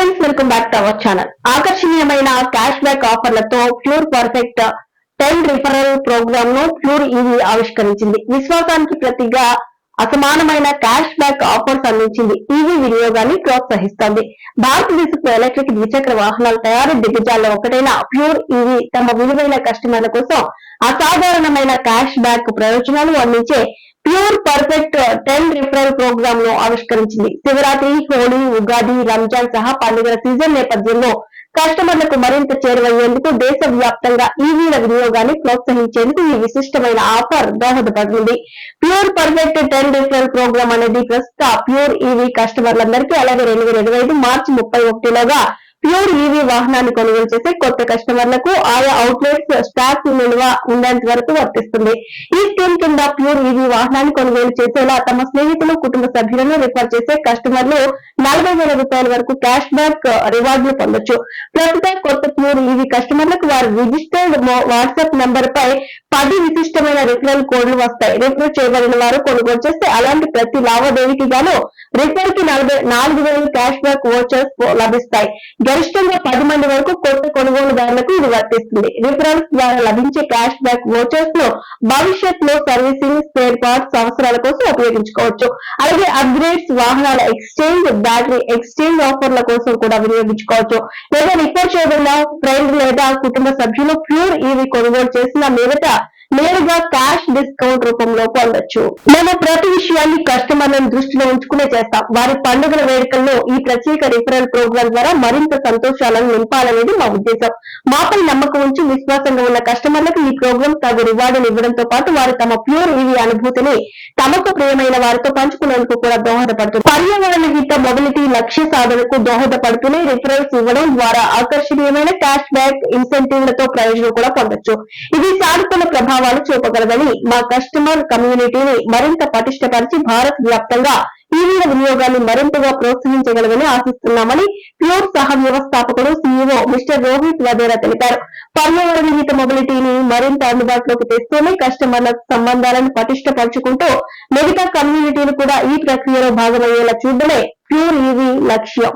Friends welcome back to our channel. ఆకర్షణీయమైన cash back ఆఫర్లతో pure perfect ten referral ప్రోగ్రామ్ను Pure EV ఆవిష్కరించింది. విశ్వాసానికి ప్రతిగా అసమానమైన క్యాష్ బ్యాక్ ఆఫర్స్ అందించింది. ఈవీ వినియోగాన్ని ప్రోత్సహిస్తోంది. భారతదేశపు ఎలక్ట్రిక్ ద్విచక్ర వాహనాల తయారీ దిగ్గజాల్లో ఒకటైన ప్యూర్ ఈవీ తమ విలువైన కస్టమర్ల కోసం అసాధారణమైన క్యాష్ బ్యాక్ ప్రయోజనాలు అందించే ప్యూర్ పర్ఫెక్ట్ టెన్ రిఫరల్ ప్రోగ్రామ్ను ఆవిష్కరించింది. శివరాత్రి హోలీ ఉగాది రంజాన్ సహా పండుగల సీజన్ నేపథ్యంలో కస్టమర్లకు మరింత చేరువయ్యేందుకు దేశవ్యాప్తంగా ఈవీల వినియోగాన్ని ప్రోత్సహించేందుకు ఈ విశిష్టమైన ఆఫర్ దోహదపడుతుంది Pure perfect ten referral programme అనేది ప్రస్తుత ప్యూర్ ఈవీ కస్టమర్లందరికీ అలాగే రెండు వేల ఇరవై ఐదు మార్చి ముప్పై ఒకటిలోగా ప్యూర్ ఈవీ వాహనాన్ని కొనుగోలు చేసే కొత్త కస్టమర్లకు ఆయా అవుట్లెట్స్ స్టాక్ నిల్వ ఉండేంత వరకు వర్తిస్తుంది. ఈ స్కీమ్ కింద ప్యూర్ ఈవీ వాహనాన్ని కొనుగోలు చేసేలా తమ స్నేహితులు కుటుంబ సభ్యులను రిఫర్ చేసే కస్టమర్లు నలభై వేల రూపాయల వరకు క్యాష్ బ్యాక్ రివార్డులు పొందొచ్చు. ప్రస్తుతం కొత్త ప్యూర్ ఈవీ కస్టమర్లకు వారి రిజిస్టర్డ్ వాట్సాప్ నంబర్ పై పది విశిష్టమైన రిఫరల్ కోడ్లు వస్తాయి. రిఫర్ చేయబడిన వారు కొనుగోలు చేస్తే అలాంటి ప్రతి లావాదేవీకి గాను రిఫర్కి నలభై నాలుగు వేల క్యాష్ బ్యాక్ ఓచర్స్ లభిస్తాయి. గరిష్టంగా పది మంది వరకు కొత్త కొనుగోలుదారులకు ఇది వర్తిస్తుంది. రిఫరెన్స్ ద్వారా లభించే క్యాష్ బ్యాక్ వోచర్స్ను భవిష్యత్లో సర్వీసింగ్ స్పేర్ పార్ట్స్ అవసరాల కోసం ఉపయోగించుకోవచ్చు. అలాగే అప్గ్రేడ్స్ వాహనాల ఎక్స్చేంజ్ బ్యాటరీ ఎక్స్చేంజ్ ఆఫర్ల కోసం కూడా వినియోగించుకోవచ్చు. లేదా రిఫర్ చేయబడిన ఫ్రెండ్ లేదా కుటుంబ సభ్యులు ప్యూర్ ఈవీ కొనుగోలు చేసిన మీదట నేరుగా క్యాష్ డిస్కౌంట్ రూపంలో పొందొచ్చు. మనం ప్రతి విషయాన్ని కస్టమర్లను దృష్టిలో ఉంచుకునే చేస్తాం. వారి పండుగల వేడుకల్లో ఈ ప్రత్యేక రిఫరల్ ప్రోగ్రామ్ ద్వారా మరింత సంతోషాలను నింపాలనేది మా ఉద్దేశం. మాపై నమ్మకం ఉంచి విశ్వాసంగా ఉన్న కస్టమర్లకు ఈ ప్రోగ్రామ్ తగు రివార్డులు ఇవ్వడంతో పాటు వారు తమ ప్యూర్ ఈవీ అనుభూతిని తమకు ప్రియమైన వారితో పంచుకునేందుకు కూడా దోహదపడుతుంది. పర్యావరణ హిత మొబిలిటీ లక్ష్య సాధనకు దోహదపడుతూనే రిఫరల్స్ ఇవ్వడం ద్వారా ఆకర్షణీయమైన క్యాష్ బ్యాక్ ఇన్సెంటివ్లతో ప్రయోజనం కూడా పొందొచ్చు. ఇది సానుకూల ప్రభావాలు చూపగలదని మా కస్టమర్ కమ్యూనిటీని మరింత పటిష్టపరిచి భారత్ వ్యాప్తంగా ఈవీల వినియోగాన్ని మరింతగా ప్రోత్సహించగలదని ఆశిస్తున్నామని ప్యూర్ సహ వ్యవస్థాపకుడు సీఈఓ మిస్టర్ రోహిత్ వదేరా తెలిపారు. పర్యావరణ హిత మొబిలిటీని మరింత అందుబాటులోకి తెస్తూనే కస్టమర్ల సంబంధాలను పటిష్టపరుచుకుంటూ మిగతా కమ్యూనిటీలు కూడా ఈ ప్రక్రియలో భాగమయ్యేలా చూడడమే ప్యూర్ ఈవీ లక్ష్యం.